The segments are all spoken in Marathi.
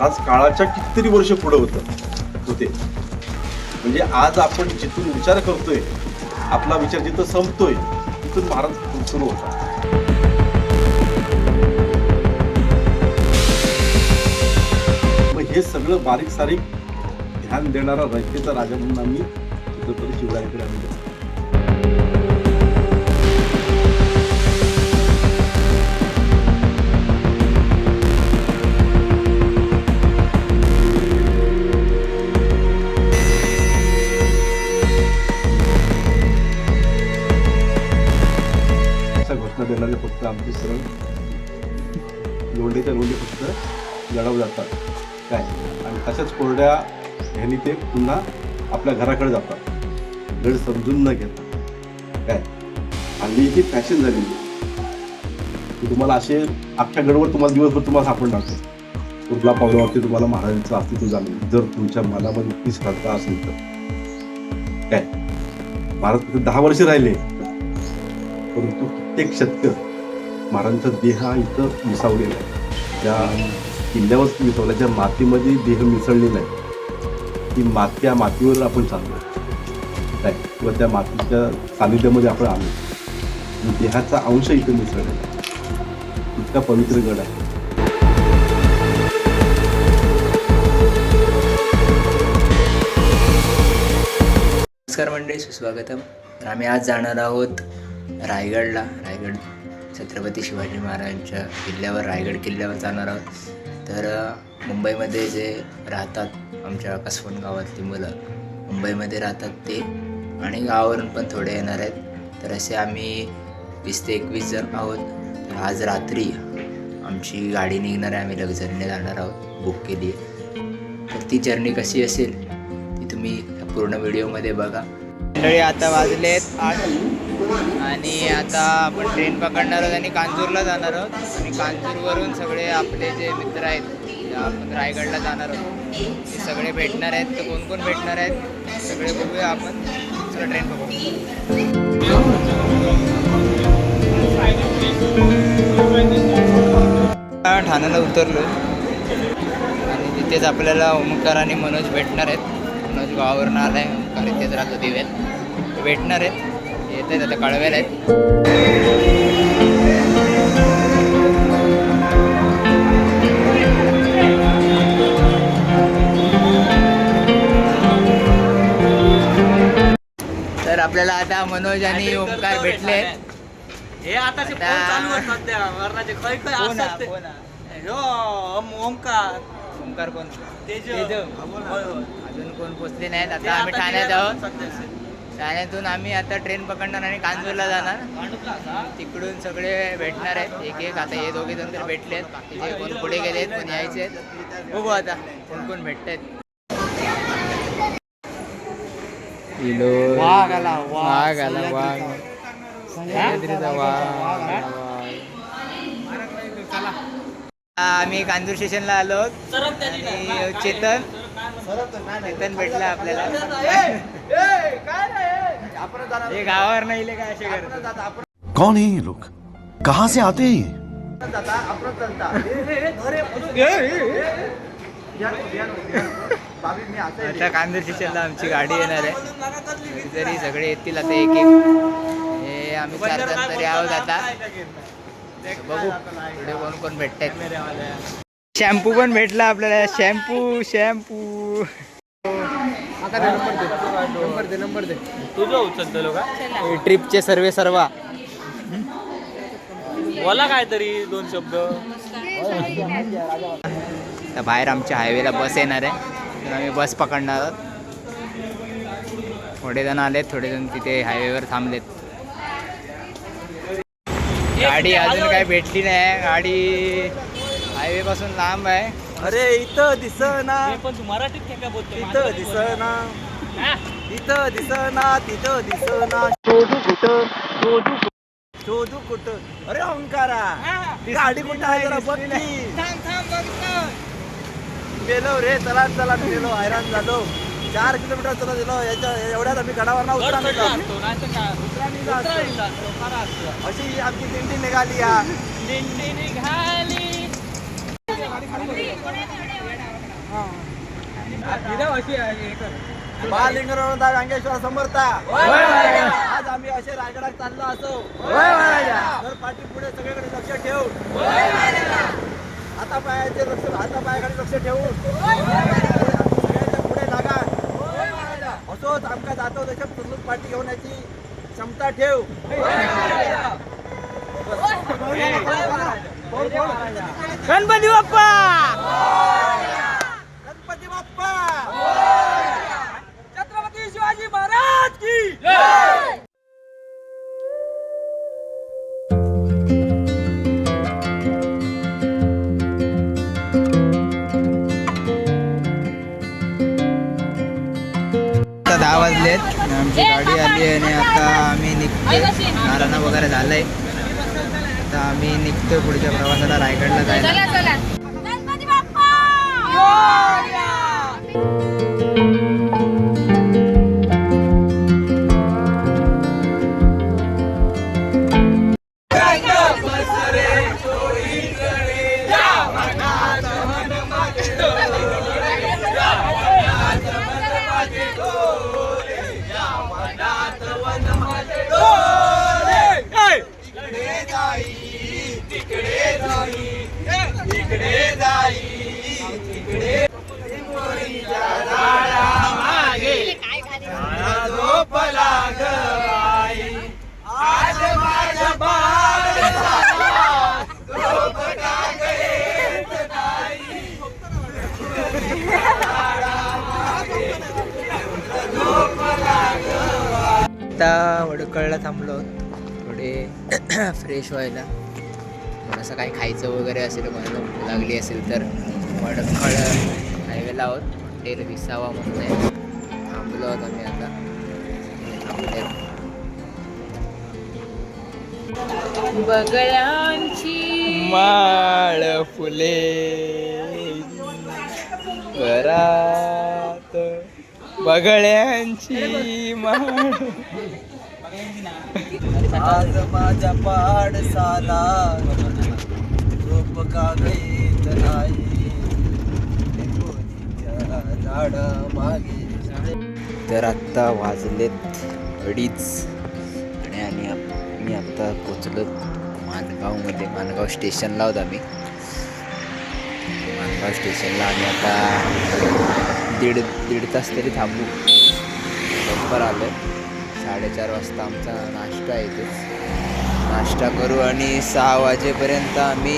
महाराज काळाच्या कितीतरी वर्ष पुढे होतं. होते. म्हणजे आज आपण जिथून विचार करतोय आपला विचार जिथं संपतोय तिथून महाराज सुरू होता मग हे सगळं बारीक सारीक ध्यान देणारा रयतेचा राजा म्हणून आम्ही छत्रपती शिवरायांकडे आम्ही देणारे फक्त आमचे सरळ लोंढेच्या लोंढे फक्त लढव जातात. काय? आणि तशाच कोरड्या ह्यांनी ते पुन्हा आपल्या घराकडे जातात. गड समजून न घेता. काय? हल्ली ही फॅशन झाली की तुम्हाला असे अख्ख्या गडवर तुम्हाला दिवसभर तुम्हाला सापडणार कुठला पावलावरती तुम्हाला महाराजांचं अस्तित्व जाणवेल जर तुमच्या मनामध्ये ती श्रद्धा असेल तर. काय? भारत दहा वर्ष राहिले. परंतु प्रत्येक शतक महाराजांचा देह हा इथं मिसावलेला आहे. ज्या किल्ल्यावरच मिसवला ज्या मातीमध्ये देह मिसळलेला आहे ती माती त्या मातीवर आपण चाललो काय किंवा त्या मातीच्या सानिध्यामध्ये आपण आलो देहाचा अंश इथं मिसळलेला आहे. इतका पवित्र गड आहे. नमस्कार मंडळी सुस्वागतम. तर आम्ही आज जाणार आहोत रायगडला रायगड छत्रपती शिवाजी महाराजांच्या किल्ल्यावर रायगड किल्ल्यावर जाणार आहोत. तर मुंबईमध्ये जे राहतात आमच्या कसवण गावातली मुलं मुंबईमध्ये राहतात ते आणि गावावरून पण थोडे येणार आहेत. तर असे आम्ही वीस ते एकवीस जण आहोत. तर आज रात्री आमची गाडी निघणार आहे. आम्ही लक्झरीने जाणार आहोत. बुक केली तर ती जर्नी कशी असेल ती तुम्ही पूर्ण व्हिडिओमध्ये बघा. मंडळी आता वाजलेत आठ आणि आता आपण ट्रेन पकडणार आहोत आणि कांजूरला जाणार आहोत. आणि कांजूरवरून सगळे आपले जे मित्र आहेत आपण रायगडला जाणार आहोत. ते सगळे भेटणार आहेत. तर कोण कोण भेटणार आहेत सगळे बघूया आपण. दुसरं ट्रेन पकडू. आता ठाण्याला उतरलो. आणि तिथेच आपल्याला ओमकार आणि मनोज भेटणार आहेत. मनोज गावावरून आला आहे ओमकार इथेच राहतो दिव्यात. भेटणार आहेत. येत आहेत आता कळवेल आहेत तर आपल्याला आता मनोज आणि ओमकार भेटले हे आता- हा? ते. हा? ओमकार ओमकार कोण. अजून कोण पोचले नाहीत ते आता आम्ही ठाण्यात आहोत. ठाण्यातून आम्ही आता ट्रेन पकडणार आणि कांजूरला जाणार. तिकडून सगळे भेटणार आहेत. एक एक आता हे दोघे जण तर भेटलेत बाकीचे कोण पुढे गेलेत कोण यायचे आहेत. बघू आता कोण कोण भेटतायत वाघ आला, वाघ. आला वाघ. सह्याद्रीचा वाघ. आला, वाघ. आम्ही कांजूर स्टेशनला आलो. आहोत. आणि चेतन. भेटला आपल्याला गावावर नाही इले काय असे करतात कौन है ये लोग? कहां से आते हैं ये? आता कांदूर स्टेशनला आमची गाडी येणार आहे. तरी सगळे येतील आता एक एक. हे आम्ही चार जण तरी आहोत आता. बघू. पुढे कोण कोण भेटतायत शॅम्पू पण भेटला आपल्याला. Shampoo shampoo. तुझं उचलतो का ट्रिपचे सर्वे सर्वा. बोला काहीतरी दोन शब्द. तर बाहेर आमच्या हायवेला बस येणार आहे. तर आम्ही बस पकडणार आहोत. थोडे जण आलेत थोडे जण तिथे हायवेवर थांबलेत. गाडी अजून काय भेटली नाही. गाडी हायवे पासून लांब आहे. अरे इथं दिस ना पण तू मराठीत काय काय बोलतो इथं दिस ना इथं दिस ना तिथं दिस ना शोधू कुठं? शोधू कुठं? शोधू कुठं? अरे ओंकारा. गाडी कुठं आहे? जरा बघ की. गेलो रे चला चला गेलो हैराण झालो. चार किलोमीटर चला गेलो याच्या एवढ्यात आम्ही गडावर ना उतरा निघालो. उतरा निघालो. अशी आमची दिंडी निघाली या. महालिंगराव रांगेश्वर समर्था. आज आम्ही असे रायगडात चाललो असो. तर पाठी पुढे सगळीकडे लक्ष ठेवून. हाता पायाचे लक्ष हाता पायाकडे लक्ष ठेवून. सगळ्यांच्या पुढे लागा. असोच आमका जातो तशा सुसुत पाठी घेऊन याची क्षमता ठेव. गणपती बाप्पा! गणपती बाप्पा! छत्रपती शिवाजी महाराज की दहा वाजलेत. आणि आमची गाडी आली आहे आणि आता आम्ही निघतोय. नारायणा वगैरे झालंय. आता आम्ही निघतोय पुढच्या प्रवासाला रायगडला जायला. आता वडकळला थांबलो. थोडे फ्रेश व्हायला. थोडंसं काही खायचं वगैरे असेल भूक लागली असेल तर वडखळ हायवेला आहोत. हॉटेल विसावा म्हणून आहे. थांबलो आहोत आम्ही आता. थांबले बगळ्यांची माळ फुले. घरात बगळ्यांची माळ. आज माझ्या पाडसाला झोप का गईत नाही? झाडा मागे तर आत्ता वाजलेत अडीच. आणि आणि मी आत्ता पोचलो मानगावमध्ये. मानगाव स्टेशनला आहोत आम्ही. मानगाव स्टेशनला आम्ही आता दीड दीड तास तरी थांबू. लवकर आलो साडेचार वाजता आमचा नाश्ता आहे इथेच. नाश्ता करू आणि सहा वाजेपर्यंत आम्ही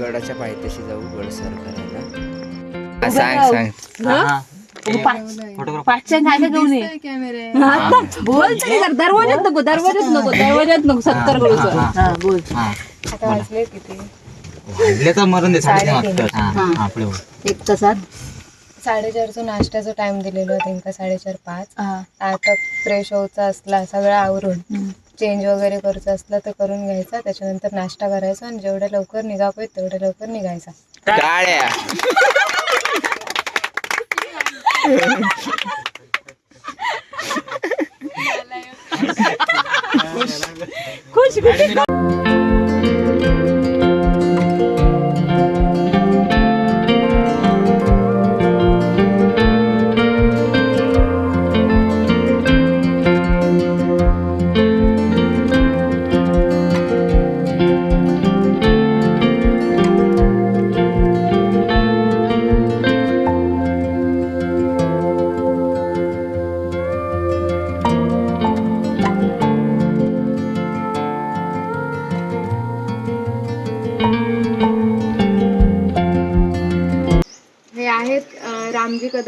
गडाच्या पायथ्याशी जाऊ गड सर करायला. हा, सांग सांग. दरवाजात नको दरवाजात नको दरवाजात नको सत्तर करू. हा. बोल. आता वाजले किती? तर मरून दे हा. एक तासात. साडेचारचो नाश्त्याचो टाइम दिलेलो तेंका साडेचार पाच. हा. आता फ्रेश होऊचा असला सगळं आवरून चेंज वगैरे करूचा असला तर करून घ्यायचा. त्याच्यानंतर नाश्ता करायचा आणि जेवढ्या लवकर निघा पाहिजे तेवढ्या लवकर निघायचा. टाळ्या हे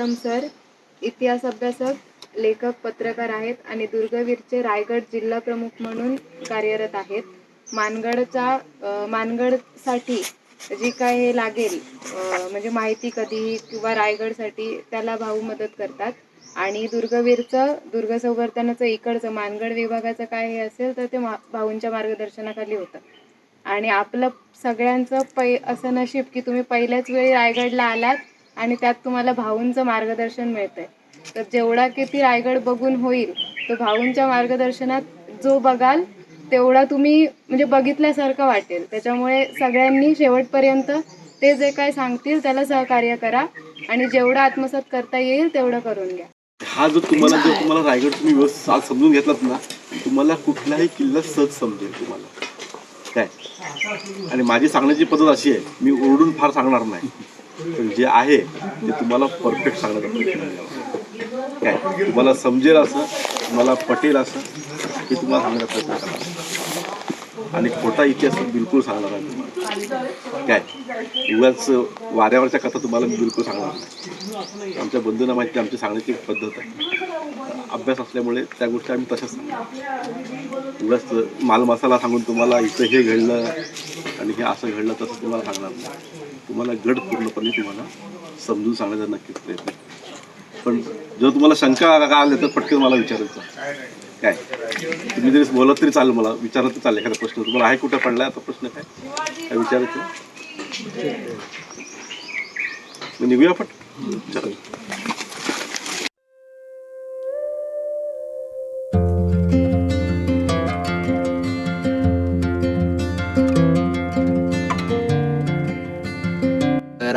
कदम सर इतिहास अभ्यासक लेखक पत्रकार आहेत आणि दुर्गवीरचे रायगड जिल्हा प्रमुख म्हणून कार्यरत आहेत. मानगडचा मानगडसाठी जी काय हे लागेल म्हणजे माहिती कधी किंवा रायगडसाठी त्याला भाऊ मदत करतात. आणि दुर्गवीरचं दुर्ग संवर्धनाचं इकडचं मानगड विभागाचं काय हे असेल तर ते मा भाऊंच्या मार्गदर्शनाखाली होतं. आणि आपलं सगळ्यांचं पै असं नशीब की तुम्ही पहिल्याच वेळी रायगडला आलात आणि त्यात तुम्हाला भाऊंचं मार्गदर्शन मिळतंय. तर जेवढा किती रायगड बघून होईल तो भाऊंच्या मार्गदर्शनात जो बघाल तेवढा तुम्ही म्हणजे बघितल्यासारखं वाटेल. त्याच्यामुळे सगळ्यांनी शेवटपर्यंत ते जे काय सांगतील त्याला सहकार्य करा आणि जेवढं आत्मसात करता येईल तेवढं करून घ्या. हा जो तुम्हाला जो तुम्हाला रायगड तुम्ही व्यवस्थित समजून घेतलात ना तुम्हाला कुठलाही किल्ला सहज समजेल तुम्हाला. काय? आणि माझी सांगण्याची पद्धत अशी आहे मी ओरडून फार सांगणार नाही. जे आहे ते तुम्हाला परफेक्ट सांगण्याचा प्रयत्न काय? तुम्हाला समजेल असं तुम्हाला पटेल असं हे तुम्हाला सांगण्याचा प्रयत्न करणार आणि खोटा इतिहास बिलकुल सांगणार नाही तुम्हाला. काय? उगाच वाऱ्यावरच्या कथा तुम्हाला मी बिलकुल सांगणार नाही. आमच्या बंधूंना माहिती आमची सांगण्याची एक पद्धत आहे. अभ्यास असल्यामुळे त्या गोष्टी आम्ही तशाच सांगतो उगाच मालमसाला सांगून तुम्हाला इथं हे घडलं आणि हे असं घडलं तसं तुम्हाला सांगणार नाही. तुम्हाला गड पूर्णपणे तुम्हाला समजून सांगण्याचा नक्कीच प्रयत्न पण जर तुम्हाला शंका का आल्या तर पटकन मला विचारायचं काय? तुम्ही जरी बोलत तरी चालेल मला विचारत तर चालेल एखादा प्रश्न. तुम्हाला आहे कुठं पडला आता प्रश्न काय? काय विचारायचं निघूया पट चला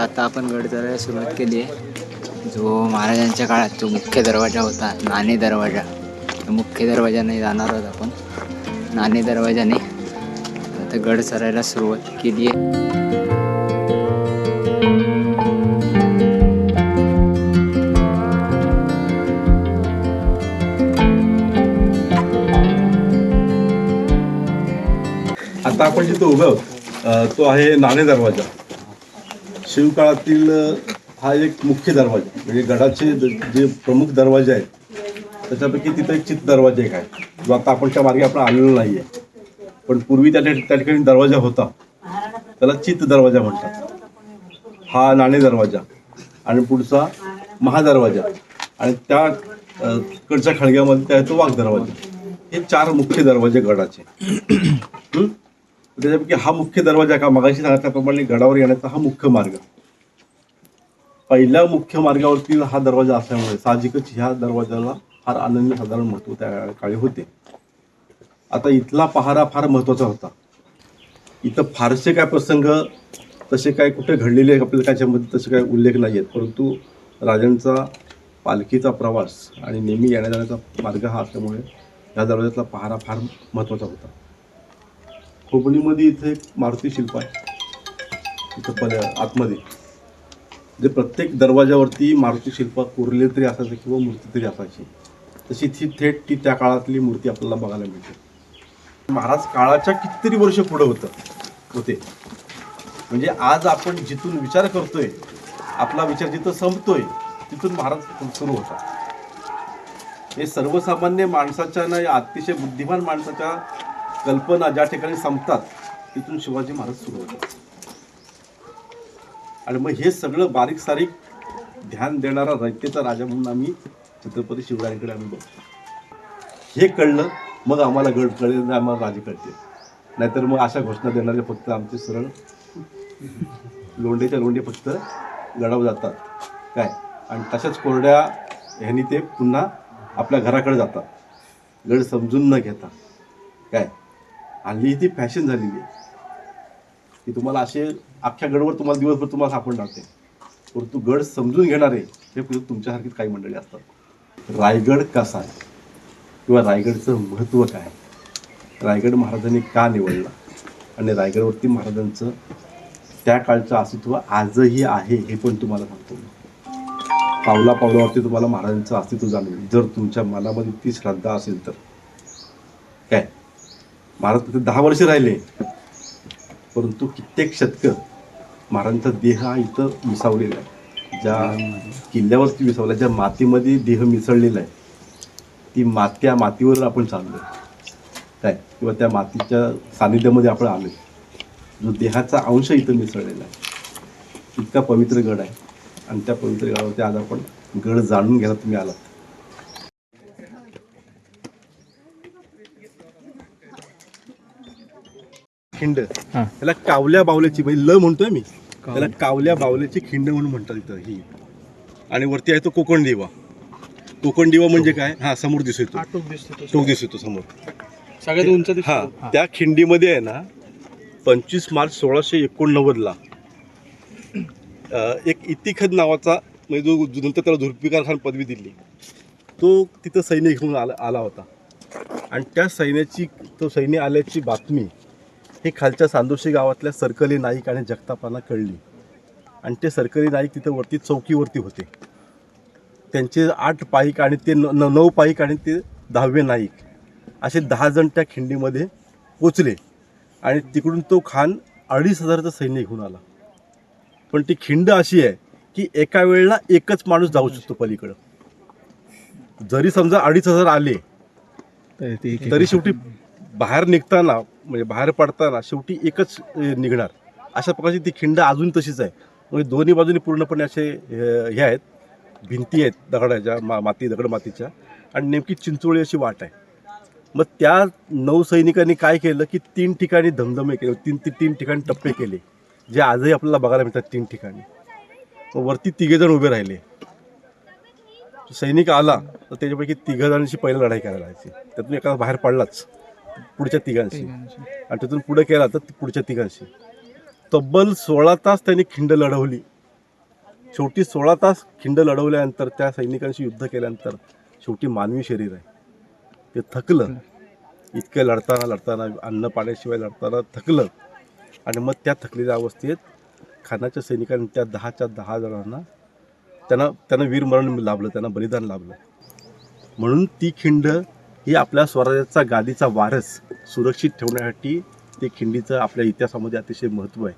आता आपण गड सुरुवात केली आहे. जो महाराजांच्या काळात जो मुख्य दरवाजा होता नाणे दरवाजा. मुख्य दरवाजाने जाणार आहोत आपण. नाणे दरवाजाने आता गड चरायला सुरुवात केली आहे. आता आपण जिथं उभे आहोत तो आहे नाणे दरवाजा. शिवकाळातील हा एक मुख्य दरवाजा म्हणजे गडाचे जे प्रमुख दरवाजे आहेत त्याच्यापैकी तिथं एक चित दरवाजा एक आहे. जो आता आपण त्या मार्गे आपण आलेलो नाही आहे पण पूर्वी त्या त्या ठिकाणी दरवाजा होता. त्याला चित दरवाजा म्हणतात. हा नाणे दरवाजा आणि पुढचा महादरवाजा आणि त्या कडच्या खळग्यामध्ये त्या आहे तो वाघ दरवाजा. हे चार मुख्य दरवाजे गडाचे. त्याच्यापैकी हा मुख्य दरवाजा का? मगाशी सांगितल्याप्रमाणे गडावर येण्याचा हा मुख्य मार्ग. पहिल्या मुख्य मार्गावरती हा दरवाजा असल्यामुळे साहजिकच ह्या दरवाजाला फार आनंद साधारण महत्त्व त्या काळी होते. आता इथला पहारा फार महत्त्वाचा होता. इथं फारसे काय प्रसंग तसे काय कुठे घडलेले आपल्याला त्याच्यामध्ये तसे काय उल्लेख नाही आहेत परंतु राजांचा पालखीचा प्रवास आणि नेहमी येण्या जाण्याचा मार्ग हा असल्यामुळे ह्या दरवाजातला पहारा फार महत्त्वाचा होता. खोबणीमध्ये इथे एक मारुती शिल्प आहे. इथं पल आतमध्ये. जे प्रत्येक दरवाजावरती मारुती शिल्प कोरले तरी असायचे किंवा मूर्ती तरी असायची. तशी ती थेट ती त्या काळातली मूर्ती आपल्याला बघायला मिळते. महाराज काळाच्या कितीतरी वर्ष पुढं होतं होते. म्हणजे आज आपण जिथून विचार करतोय आपला विचार जिथं संपतोय तिथून महाराज सुरू होता हे सर्वसामान्य माणसाच्या ना या अतिशय बुद्धिमान माणसाच्या कल्पना ज्या ठिकाणी संपतात तिथून शिवाजी महाराज सुरू होतात. आणि मग हे सगळं बारीक सारीक ध्यान देणारा रयतेचा राजा म्हणून आम्ही छत्रपती शिवरायांकडे आम्ही बघतो. हे कळलं मग आम्हाला गड कळेल आम्हाला राजे कळते. नाहीतर मग अशा घोषणा देणारे फक्त आमचे सरळ लोंढेच्या लोंढे फक्त गडावर जातात. काय? आणि तशाच कोरड्या ह्यांनी ते पुन्हा आपल्या घराकडे जातात. गड समजून न घेता. काय? हल्ली ती फॅशन झालेली आहे की तुम्हाला असे अख्ख्या गडवर तुम्हाला दिवसभर तुम्हाला सापडून राहते. परंतु गड समजून घेणारे हे फक्त तुमच्यासारखी काही मंडळी असतात. रायगड कसा आहे? किंवा रायगडचं महत्त्व काय? रायगड महाराजांनी का निवडला? आणि रायगडवरती महाराजांचं त्या काळचं अस्तित्व आजही आहे हे पण तुम्हाला सांगतो मी. पावला पावलावरती तुम्हाला महाराजांचं अस्तित्व जाणवेल. जर तुमच्या मनामध्ये ती श्रद्धा असेल तर. काय? महाराज तिथे दहा वर्ष राहिले. परंतु कित्येक शतक महाराजांचा देह हा इथं मिसावलेला आहे. ज्या किल्ल्यावरती विसावला ज्या मातीमध्ये देह मिसळलेला आहे ती माती त्या मातीवर आपण चाललो काय? किंवा त्या मातीच्या सानिध्यामध्ये आपण आलो जो देहाचा अंश इथं मिसळलेला आहे. इतका पवित्र गड आहे. आणि त्या पवित्र गडावरती आज आपण गड जाणून घ्यायला तुम्ही आलात. खिंड. त्याला कावल्या बावल्याची म्हणजे ल म्हणतोय मी. त्याला कावल्या बावल्याची खिंड म्हणून म्हणतात इथं ही. आणि वरती आहे तो कोकण दिवा. कोकण दिवा म्हणजे काय? हा समोर दिसतो टोक दिसतो समोर. सगळ्यात उंच हा त्या खिंडीमध्ये आहे ना पंचवीस मार्च सोळाशे एकोणनव्वदला अ, एक इतिखद नावाचा म्हणजे जो जो नंतर त्याला झुल्फिकार खान पदवी दिली. तो तिथं सैन्य घेऊन आला आला होता. आणि त्या सैन्याची तो सैन्य आल्याची बातमी ही खालच्या सांदोशी गावातल्या सरकली नाईक आणि जगतापांना कळली. आणि ते सरकली नाईक तिथं वरती चौकीवरती होते. त्यांचे आठ पाईक आणि ते न नऊ पाईक आणि ते दहावे नाईक असे दहा जण त्या खिंडीमध्ये पोचले. आणि तिकडून तो खान अडीच हजाराचं सैन्य घेऊन आला. पण ती खिंड अशी आहे की एका वेळेला एकच माणूस जाऊ शकतो पलीकडं. जरी समजा अडीच हजार आले तरी शेवटी बाहेर निघताना म्हणजे बाहेर पडताना शेवटी एकच निघणार. अशा प्रकारची ती खिंड अजून तशीच आहे. म्हणजे दोन्ही बाजूनी पूर्णपणे असे हे आहेत. भिंती आहेत दगडाच्या मा माती दगड मातीच्या. आणि नेमकी चिंचोळी अशी वाट आहे. मग त्या नौसैनिकांनी काय केलं की तीन ठिकाणी धमधमे केले. तीन ती तीन ठिकाणी टप्पे केले. जे आजही आपल्याला बघायला मिळतात तीन ठिकाणी. वरती तिघेजण उभे राहिले. सैनिक आला तर त्याच्यापैकी तिघ जणांशी पहिला लढाई करायला लागायची. त्यातून एखादा बाहेर पडलाच. पुढच्या तिघांशी. आणि तिथून पुढे केला तर पुढच्या तिघांशी. तब्बल सोळा तास त्यांनी खिंड लढवली. शेवटी सोळा तास खिंड लढवल्यानंतर त्या सैनिकांशी युद्ध केल्यानंतर शेवटी मानवी शरीर आहे. ते थकलं. इतकं लढताना लढताना अन्न पाण्याशिवाय लढताना थकलं. आणि मग त्या थकलेल्या अवस्थेत खानाच्या सैनिकांनी त्या दहाच्या दहा जणांना त्यांना त्यांना वीरमरण लाभलं त्यांना बलिदान लाभलं. म्हणून ती खिंड ही आपल्या स्वराज्याचा गादीचा वारस सुरक्षित ठेवण्यासाठी ते खिंडीचं आपल्या इतिहासामध्ये अतिशय महत्त्व आहे.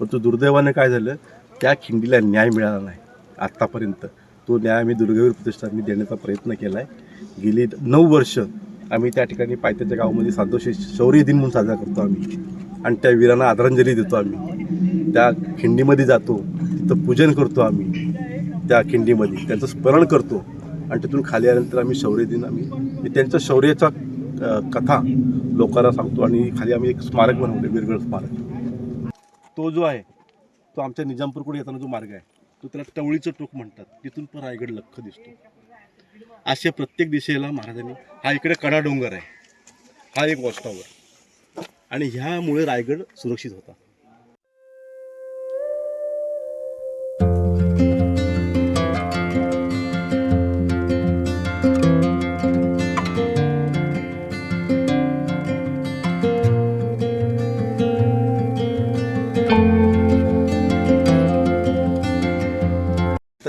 परंतु दुर्दैवानं काय झालं? त्या खिंडीला न्याय मिळाला नाही. आत्तापर्यंत तो न्याय आम्ही दुर्गवीर प्रतिष्ठानने देण्याचा प्रयत्न केला आहे गेली नऊ वर्ष आम्ही त्या ठिकाणी पायथ्याच्या गावामध्ये सांतोषी शौर्य दिन म्हणून साजरा करतो आम्ही. आणि त्या वीरांना आदरांजली देतो आम्ही. त्या खिंडीमध्ये जातो. तिथं पूजन करतो आम्ही. त्या खिंडीमध्ये त्यांचं स्मरण करतो. आणि तिथून खाली आल्यानंतर आम्ही शौर्य दिन आम्ही त्यांच्या शौर्याचा कथा लोकांना सांगतो आणि खाली आम्ही एक स्मारक बनवले बिरगळ स्मारक. तो जो आहे तो आमच्या निजामपूरकडे येताना जो मार्ग आहे तो त्याला टवळीचं टोक म्हणतात. तिथून पण रायगड लख्ख दिसतो. अशा प्रत्येक दिशेला महाराजांनी हा इकडे कडा डोंगर आहे. हा एक वॉच टॉवर आणि ह्यामुळे रायगड सुरक्षित होता.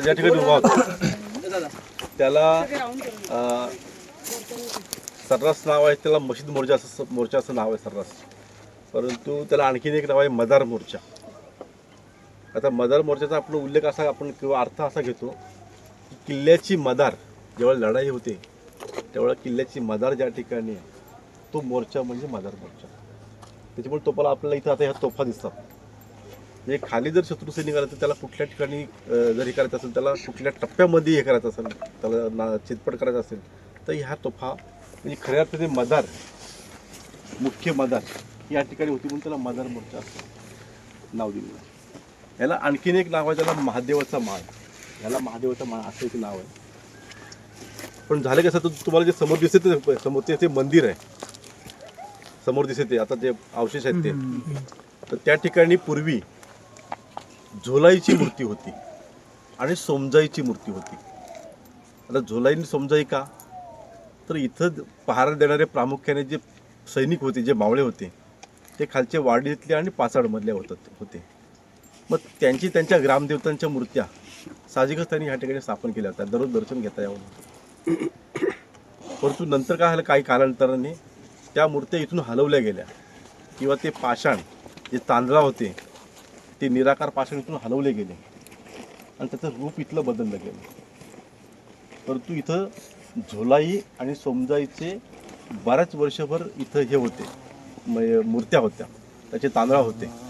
ज्या ठिकाणी उभा होता. त्याला सर्रास नाव आहे त्याला मशीद मोर्चा असं मोर्चा असं नाव आहे सर्रास. परंतु त्याला आणखीन एक नाव आहे मदार मोर्चा. आता मदार मोर्चाचा आपण उल्लेख असा आपण किंवा अर्थ असा घेतो की किल्ल्याची मदार जेव्हा लढाई होते तेव्हा किल्ल्याची मदार ज्या ठिकाणी आहे तो मोर्चा म्हणजे मदार मोर्चा. त्याच्यामुळे तोपाला आपल्याला इथं आता ह्या तोफा दिसतात. म्हणजे खाली जर शत्रू सैनिक आला तर त्याला कुठल्या ठिकाणी जर हे करायचं असेल त्याला कुठल्या टप्प्यामध्ये हे करायचं असेल त्याला ना चितपट करायचं असेल तर ह्या तोफा म्हणजे खऱ्या अर्थाने मदार मुख्य मदार या ठिकाणी होती म्हणून त्याला मदार मोर्चा असं नाव दिलेलं आहे. याला आणखीन एक नाव आहे त्याला महादेवाचा माळ. याला महादेवाचा माळ असं एक नाव आहे. पण झालं कसं तर तुम्हाला जे समोर दिसते ते समोर ते ते मंदिर आहे. समोर दिसते ते आता जे अवशेष आहेत ते. तर त्या ठिकाणी पूर्वी झोलाईची मूर्ती होती आणि सोमजाईची मूर्ती होती. आता झोलाईने सोमजाई का? तर इथं पहारा देणारे प्रामुख्याने जे सैनिक होते जे मावळे होते ते खालचे वाडीतले आणि पाचाडमधले होतात होते. मग त्यांची त्यांच्या ग्रामदेवतांच्या मूर्त्या साहजिकच त्यांनी ह्या ठिकाणी स्थापन केल्या होत्या. दररोज दर्शन घेता यावं परंतु नंतर काय झालं? काही कालांतराने त्या मूर्त्या इथून हलवल्या गेल्या. किंवा ते पाषाण जे तांदळा होते ते निराकार पाषाणीतून हलवले गेले. आणि त्याचं रूप इथलं बदललं गेलं. परंतु इथं झोलाई आणि सोमजाईचे बऱ्याच वर्षभर इथं हे होते. म- मूर्त्या होत्या. त्याचे तांदळा होते.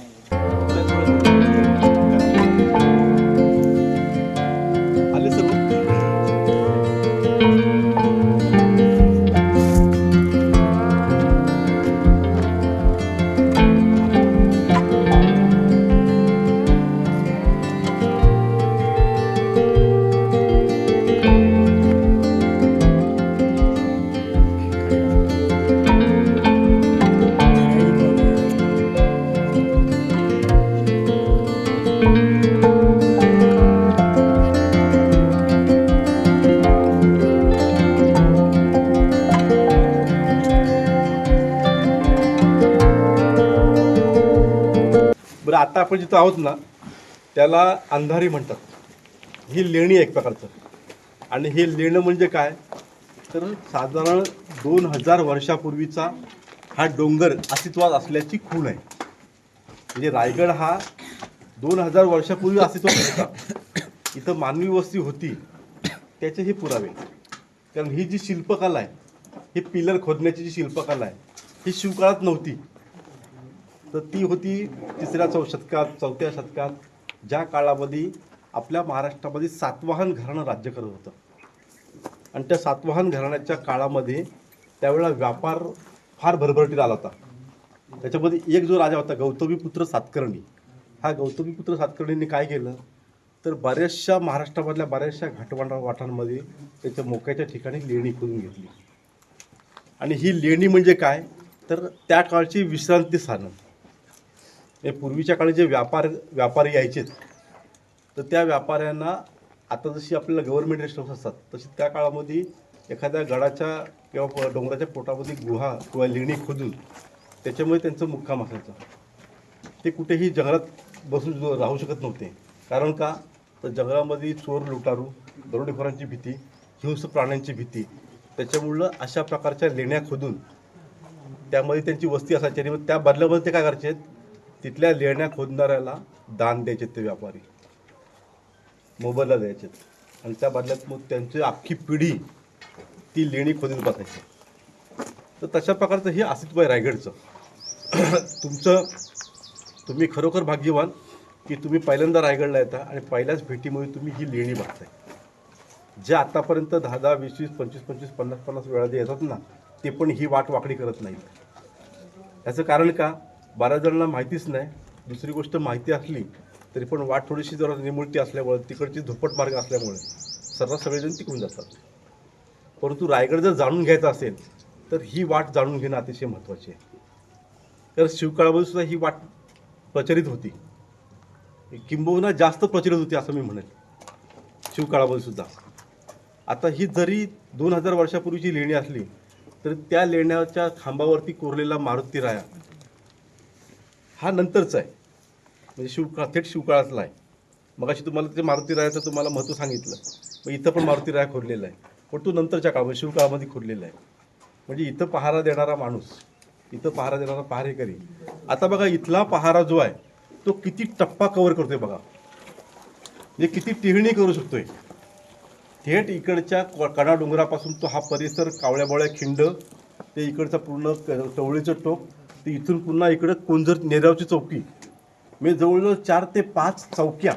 आपण जिथं आहोत ना त्याला अंधारी म्हणतात. ही लेणी एक प्रकारचं. आणि हे लेणं म्हणजे काय? तर साधारण दोन हजार वर्षापूर्वीचा हा डोंगर अस्तित्वात असल्याची खूण आहे. म्हणजे रायगड हा दोन हजार वर्षापूर्वी अस्तित्वात होता. इथं मानवी वस्ती होती. त्याचे हे पुरावे. कारण ही जी शिल्पकला आहे ही पिलर खोदण्याची जी शिल्पकला आहे ही शिवकाळात नव्हती. तर ती होती तिसऱ्या चौ शतकात चौथ्या शतकात ज्या काळामध्ये आपल्या महाराष्ट्रामध्ये सातवाहन घराणं राज्य करत होतं. आणि त्या सातवाहन घराण्याच्या काळामध्ये त्यावेळेला व्यापार फार भरभरटीत आला होता. त्याच्यामध्ये एक जो राजा होता गौतमीपुत्र सातकर्णी. हा गौतमीपुत्र सातकर्णींनी काय केलं? तर बऱ्याचशा महाराष्ट्रामधल्या बऱ्याचशा घाटवांडा वाटांमध्ये त्याच्या मोक्याच्या ठिकाणी लेणी खोदून घेतली. आणि ही लेणी म्हणजे काय? तर त्या काळची विश्रांती स्थानं पूर्वीच्या काळी जे व्यापार व्यापारी यायचे तर त्या व्यापाऱ्यांना आता जशी आपल्याला गव्हर्नमेंट रेस्टॉर्स असतात तशी त्या काळामध्ये एखाद्या गडाच्या किंवा डोंगराच्या पोटामध्ये गुहा किंवा लेणी खोदून त्याच्यामुळे त्यांचं मुक्काम असायचं. ते कुठेही जंगलात बसून राहू शकत नव्हते. कारण का? तर जंगलामध्ये चोर लुटारू दरोडेखोरांची भीती हिंस प्राण्यांची भीती त्याच्यामुळं अशा प्रकारच्या लेण्या खोदून त्यामध्ये त्यांची वस्ती असायची आणि मग त्या बदल्यामध्ये ते काय करायचे? तिथल्या लेण्या खोदणाऱ्याला दान द्यायचे ते व्यापारी. मोबदला द्यायचे आणि त्या बदल्यात मग त्यांची अख्खी पिढी ती लेणी खोदून बसायची. तर तशा प्रकारचं हे अस्तित्व आहे रायगडचं. तुमचं तुम्ही खरोखर भाग्यवान की तुम्ही पहिल्यांदा रायगडला येता आणि पहिल्याच भेटीमुळे तुम्ही ही लेणी बघताय. जे आतापर्यंत दहा दहा वीस वीस पंचवीस पंचवीस पन्नास पन्नास वेळा जे येतात ना ते पण ही वाट वाकडी करत नाहीत. याचं कारण का? बारा जणांना माहितीच नाही. दुसरी गोष्ट माहिती असली तरी पण वाट थोडीशी जरा निमुळती असल्यामुळे तिकडची धुपट मार्ग असल्यामुळे सर्रास सगळेजण तिकडून जातात. परंतु रायगड जर जाणून घ्यायचा असेल तर ही वाट जाणून घेणं अतिशय महत्त्वाची आहे. तर शिवकाळामध्ये सुद्धा ही वाट प्रचलित होती. किंबहुना जास्त प्रचलित होती असं मी म्हणेल. शिवकाळामध्ये सुद्धा. आता ही जरी दोन हजार वर्षापूर्वीची लेणी असली तर त्या लेण्याच्या खांबावरती कोरलेला मारुती राया हा नंतरचा आहे. म्हणजे शिवकाळ थेट शिवकाळातला आहे. मग अशी तुम्हाला ते मारुती रायाचं तुम्हाला महत्त्व सांगितलं. मग इथं पण मारुती राया आहे. पण तो नंतरच्या काळामध्ये शिवकाळामध्ये खोरलेला आहे. म्हणजे इथं पहारा देणारा माणूस इथं पहारा देणारा पहारेकरी. आता बघा इथला पहारा जो आहे तो किती टप्पा कवर करतोय बघा. म्हणजे किती टिहणी करू शकतोय. थेट इकडच्या क- कडा डोंगरापासून तो हा परिसर कावळ्याबोळ्या खिंड ते इकडचं पूर्ण टवळीचं टोक ते इथून पुन्हा इकडं कोंजर नेरावची चौकी. म्हणजे जवळजवळ चार ते पाच चौक्या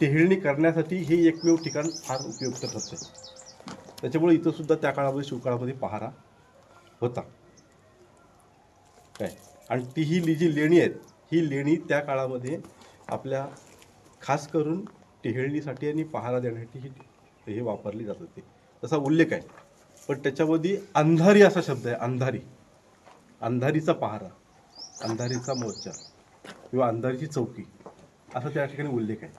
टेहळणी करण्यासाठी हे एकमेव ठिकाण फार उपयुक्त ठरतं त्याच्यामुळे इथंसुद्धा त्या काळामध्ये शिवकाळामध्ये पहारा होता. काय? आणि ती ही ली जी लेणी आहेत ही लेणी त्या काळामध्ये आपल्या खास करून टेहळणीसाठी आणि पहारा देण्यासाठी ही हे वापरली जात होती. तसा उल्लेख आहे. पण त्याच्यामध्ये अंधारी असा शब्द आहे अंधारी. अंधारीचा पहारा अंधारीचा मोर्चा किंवा अंधारीची चौकी असा त्या ठिकाणी उल्लेख आहे.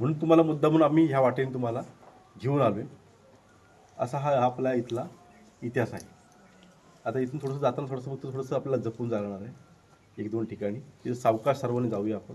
म्हणून तुम्हाला मुद्दा म्हणून आम्ही ह्या वाटेने तुम्हाला घेऊन आलो आहे असा हा आपला इथला इतिहास आहे. आता इथून थोडंसं जाताना थोडंसं फक्त थोडंसं आपल्याला जपून जाणार आहे. एक दोन ठिकाणी. तिथं सावकाश सर्वांनी जाऊया आपण.